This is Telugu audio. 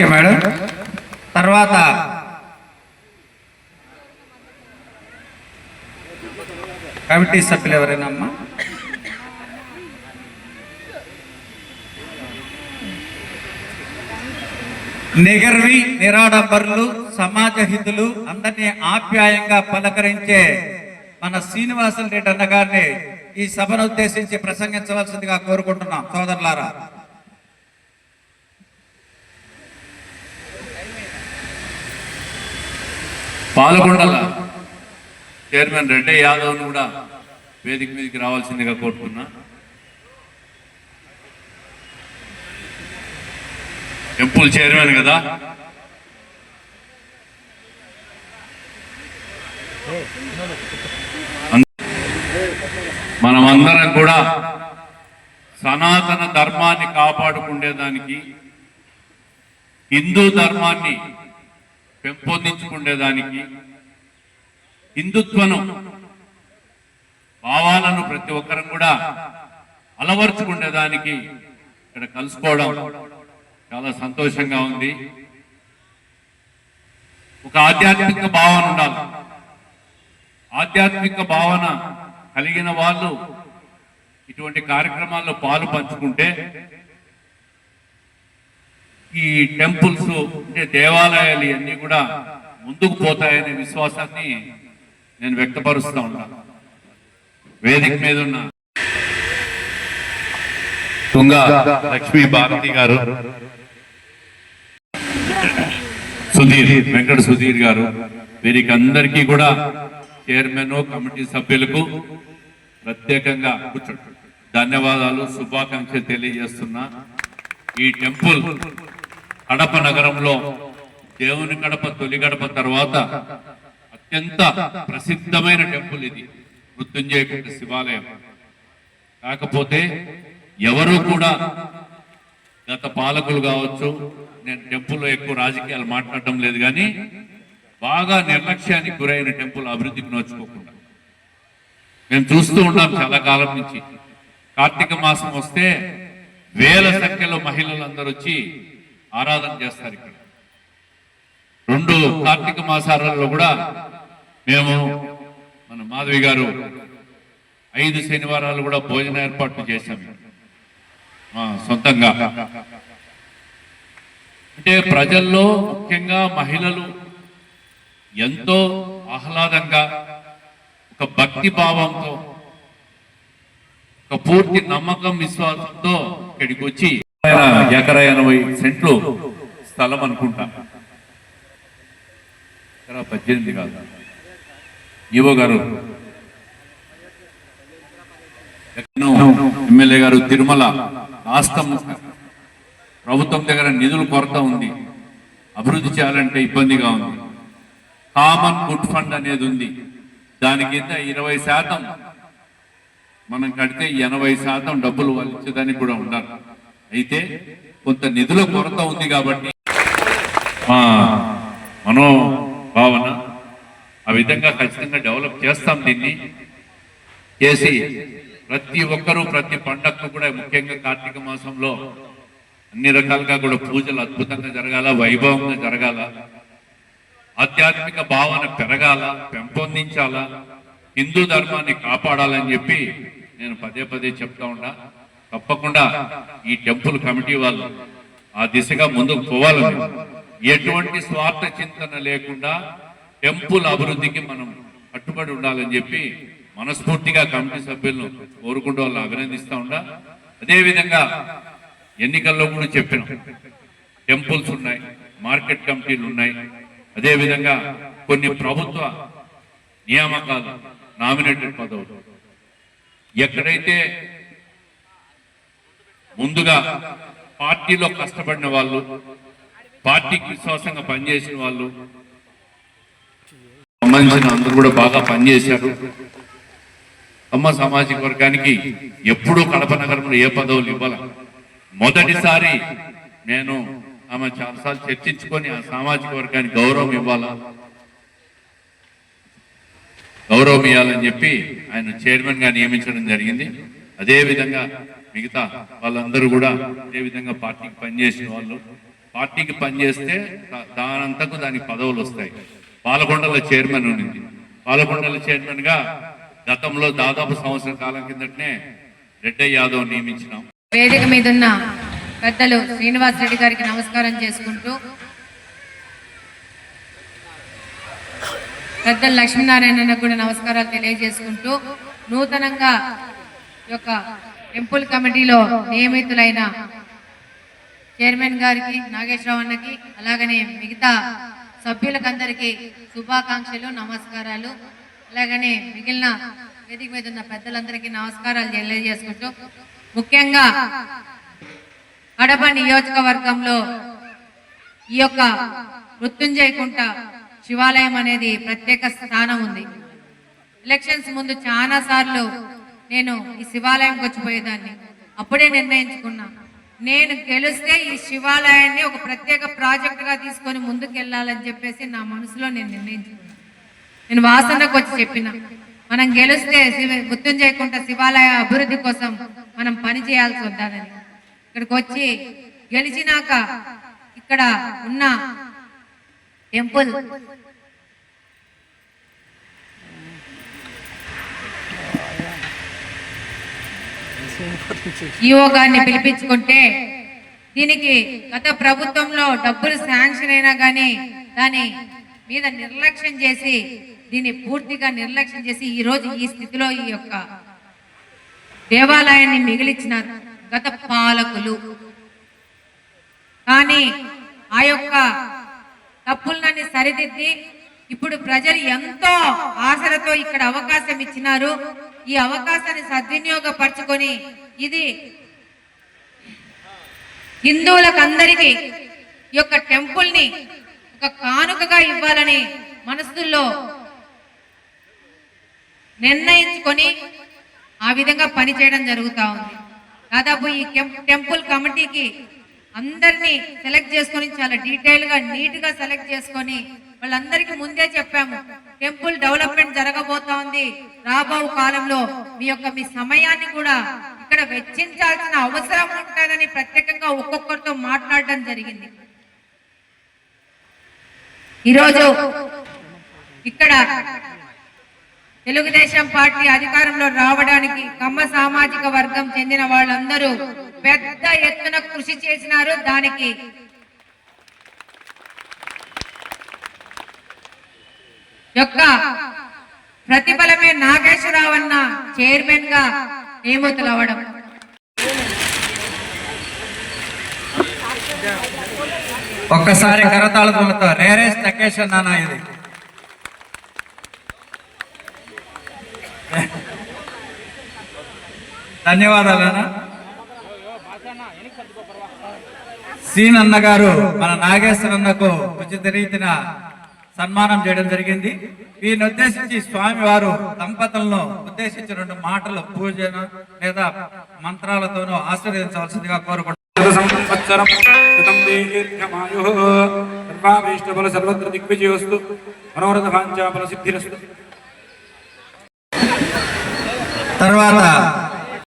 Okay madam. తర్వాత కమిటీ సభ్యులు ఎవరైనా అమ్మా? నిగర్వి నిరాడంబరులు సమాజ హితులు అందరినీ ఆప్యాయంగా పలకరించే మన శ్రీనివాసులు రెడ్డి అన్నగారిని ఈ సభను ఉద్దేశించి ప్రసంగించవలసిందిగా కోరుకుంటున్నాం. సోదరులారా పాలకొండల చైర్మన్ రెడ్డి యాదవ్ను కూడా వేదిక మీదకి రావాల్సిందిగా కోరుకున్నా టెంపుల్ చైర్మన్ కదా? మనమందరం కూడా సనాతన ధర్మాన్ని కాపాడుకునేదానికి హిందూ ధర్మాన్ని పెంపొందించుకునేదానికి హిందుత్వను భావాలను ప్రతి ఒక్కరం కూడా అలవర్చుకునేదానికి ఇక్కడ కలుసుకోవడం చాలా సంతోషంగా ఉంది. ఒక ఆధ్యాత్మిక భావన ఉండాలి. ఆధ్యాత్మిక భావన కలిగిన వాళ్ళు ఇటువంటి కార్యక్రమాల్లో పాలు పంచుకుంటే ఈ టెంపుల్స్ అంటే దేవాలయాలు ఇవన్నీ కూడా ముందుకు పోతాయనే విశ్వాసాన్ని నేను వ్యక్తపరుస్తా ఉన్నాను వేదిక మీద ఉన్న తుంగ లక్ష్మీ భారతి గారు సుధీర్ వెంకట సుధీర్ గారు వీరికి అందరికీ కూడా చైర్మన్ కమిటీ సభ్యులకు ప్రత్యేకంగా ధన్యవాదాలు శుభాకాంక్షలు తెలియజేస్తున్నా. ఈ టెంపుల్ కడప నగరంలో దేవుని గడప తొలి గడప తర్వాత అత్యంత ప్రసిద్ధమైన టెంపుల్ ఇది మృత్యుంజయ శివాలయం. కాకపోతే ఎవరు కూడా గత పాలకులు కావచ్చు నేను టెంపుల్లో ఎక్కువ రాజకీయాలు మాట్లాడటం లేదు కానీ బాగా నిర్లక్ష్యానికి గురైన టెంపుల్ అభివృద్ధికి నోచుకోకుండా. మేము చూస్తూ ఉంటాం చాలా కాలం నుంచి. కార్తీక మాసం వస్తే వేల సంఖ్యలో మహిళలు అందరూ వచ్చి ఆరాధన చేస్తారు ఇక్కడ. రెండు కార్తీక మాసాలలో కూడా మేము మన మాధవి గారు ఐదు శనివారాలు కూడా భోజన ఏర్పాట్లు చేశాము. సొంతంగా. అంటే ప్రజల్లో ముఖ్యంగా మహిళలు ఎంతో ఆహ్లాదంగా ఒక భక్తి భావంతో ఒక పూర్తి నమ్మకం విశ్వాసంతో ఇక్కడికి వచ్చి ఎకరా ఎనభై సెంట్లు స్థలం అనుకుంటా. ఎకరా పద్దెనిమిది కాదు. ఈవో గారు. ఎమ్మెల్యే గారు తిరుమల రాష్ట్రం ప్రభుత్వం దగ్గర నిధుల కొరత ఉంది. అభివృద్ధి చేయాలంటే ఇబ్బందిగా ఉంది. కామన్ గుడ్ ఫండ్ అనేది ఉంది. దాని కింద ఇరవై శాతం మనం కడితే ఎనభై శాతం డబ్బులు వాళ్ళు ఇచ్చేదానికి కూడా ఉండాలి. అయితే కొంత నిధుల కొరత ఉంది కాబట్టి మా మనోభావన ఆ విధంగా ఖచ్చితంగా డెవలప్ చేస్తాం దీన్ని. చేసి ప్రతి ఒక్కరూ ప్రతి పండగకు కూడా ముఖ్యంగా కార్తీక మాసంలో అన్ని రకాలుగా కూడా పూజలు అద్భుతంగా జరగాల వైభవంగా జరగాల. ఆధ్యాత్మిక భావన పెరగాల పెంపొందించాలా హిందూ ధర్మాన్ని కాపాడాలని చెప్పి నేను పదే పదే చెప్తా ఉన్నా. తప్పకుండా ఈ టెంపుల్ కమిటీ వాళ్ళు ఆ దిశగా ముందుకు పోవాలని ఎటువంటి స్వార్థ చింతన లేకుండా టెంపుల్ అభివృద్ధికి మనం కట్టుబడి ఉండాలని చెప్పి మనస్ఫూర్తిగా కమిటీ సభ్యులను కోరుకుంటూ వాళ్ళు అభినందిస్తూ ఉండా. అదేవిధంగా ఎన్నికల్లో కూడా చెప్పినాం. టెంపుల్స్ ఉన్నాయి మార్కెట్ కమిటీలు ఉన్నాయి. అదేవిధంగా కొన్ని ప్రభుత్వ నియామకాలు నామినేటెడ్ పదవులు. ఎక్కడైతే ముందుగా పార్టీలో కష్టపడిన వాళ్ళు పార్టీకి విశ్వాసంగా పనిచేసిన వాళ్ళు సంబంధించిన అందరూ కూడా బాగా పనిచేశారు. అమ్మ సామాజిక వర్గానికి ఎప్పుడూ కడప నగరంలో ఏ పదవులు ఇవ్వాల. మొదటిసారి నేను ఆమె చాలాసార్లు చర్చించుకొని ఆ సామాజిక వర్గానికి గౌరవం ఇవ్వాలా. గౌరవం ఇవ్వాలని చెప్పి ఆయన చైర్మన్గా నియమించడం జరిగింది. అదేవిధంగా మిగతా వాళ్ళందరూ కూడా ఏ విధంగా పార్టీకి పనిచేసిన వాళ్ళు పార్టీకి పనిచేస్తే దానంతకు దానికి పదవులు వస్తాయి. పాలకొండల చైర్మన్ ఉండింది. పాలకొండల చైర్మన్గా గతంలో దాదాపు సంవత్సరం కాలం కిందటనే రెడ్డయ్య యాదవ్ నియమించినాం. వేదిక మీద ఉన్న పెద్దలు శ్రీనివాస్ రెడ్డి గారికి నమస్కారం చేసుకుంటూ పెద్దలు లక్ష్మీనారాయణ కూడా నమస్కారాలు తెలియజేసుకుంటూ నూతనంగా ఈ యొక్క టెంపుల్ కమిటీలో నియమితులైన చైర్మన్ గారికి నాగేశ్వరరావు అన్నకి అలాగనే మిగతా సభ్యులకందరికీ శుభాకాంక్షలు నమస్కారాలు. అలాగనే మిగిలిన వేదిక మీద ఉన్న పెద్దలందరికీ నమస్కారాలు తెలియజేసుకుంటూ ముఖ్యంగా కడప నియోజకవర్గంలో ఈ యొక్క మృత్యుంజయ కుంట శివాలయం అనేది ప్రత్యేక స్థానం ఉంది. ఎలక్షన్స్ ముందు చాలా సార్లు నేను ఈ శివాలయంకి వచ్చిపోయేదాన్ని. అప్పుడే నిర్ణయించుకున్నా. నేను గెలిస్తే ఈ శివాలయాన్ని ఒక ప్రత్యేక ప్రాజెక్టుగా తీసుకొని ముందుకు వెళ్ళాలని చెప్పేసి నా మనసులో నేను నిర్ణయించుకున్నా. నేను వాసనకు వచ్చి చెప్పిన. మనం గెలిస్తే శివ మృత్యుంజయకుంట శివాలయ అభివృద్ధి కోసం మనం పని చేయాల్సి వద్దానని. ఇక్కడికి వచ్చి గెలిచినాక ఇక్కడ ఉన్న టెంపుల్ ఈఓ గారిని పిలిపించుకుంటే దీనికి గత ప్రభుత్వంలో డబ్బులు శాంక్షన్ అయినా కానీ దాని మీద నిర్లక్ష్యం చేసి దీన్ని పూర్తిగా నిర్లక్ష్యం చేసి ఈ రోజు ఈ స్థితిలో ఈ యొక్క దేవాలయాన్ని మిగిలిచిన గత పాలకులు. కానీ ఆ యొక్క తప్పులని సరిదిద్ది ఇప్పుడు ప్రజలు ఎంతో ఆశలతో ఇక్కడ అవకాశం ఇచ్చినారు. ఈ అవకాశాన్ని సద్వినియోగపరచుకొని ఇది హిందువులకు అందరికీ ఈ యొక్క టెంపుల్ని ఒక కానుకగా ఇవ్వాలని మనసుల్లో నిర్ణయించుకొని ఆ విధంగా పనిచేయడం జరుగుతూ ఉంది. దాదాపు ఈ టెంపుల్ కమిటీకి అందరినీ సెలెక్ట్ చేసుకొని చాలా డీటెయిల్గా నీట్గా సెలెక్ట్ చేసుకొని వాళ్ళందరికీ ముందే చెప్పాము టెంపుల్ డెవలప్మెంట్ జరగబోతా ఉంది. రాబో కాలంలో మీ యొక్క మీ సమయాన్ని కూడా ఇక్కడ వెచ్చించాల్సిన అవసరం ఉంటుందని ప్రత్యేకంగా ఒక్కొక్కరితో మాట్లాడడం జరిగింది. ఈరోజు ఇక్కడ తెలుగుదేశం పార్టీ అధికారంలో రావడానికి కమ్మ సామాజిక వర్గం చెందిన వాళ్ళందరూ పెద్ద ఎత్తున కృషి చేసినారు దానికి. యొక్క ప్రతిఫలమే నాగేశ్వరరావు అన్న చైర్మన్గా నియమితులవ్వడం ఒక్కసారి కరతాళములతో రేరేస్ టకేషన్ అన్న ఇది. ధన్యవాదాలన్నా సీన్ అన్న గారు మన నాగేశ్వర అన్నకు ఉచిత రీతిన సన్మానం చేయడం జరిగింది. వీరిని ఉద్దేశించి స్వామి వారు దంపతులను ఉద్దేశించి రెండు మాటలు పూజన లేదా మంత్రాలతోనూ ఆశీర్వదించవలసిందిగా సిద్ధిరస్తు. తర్వాత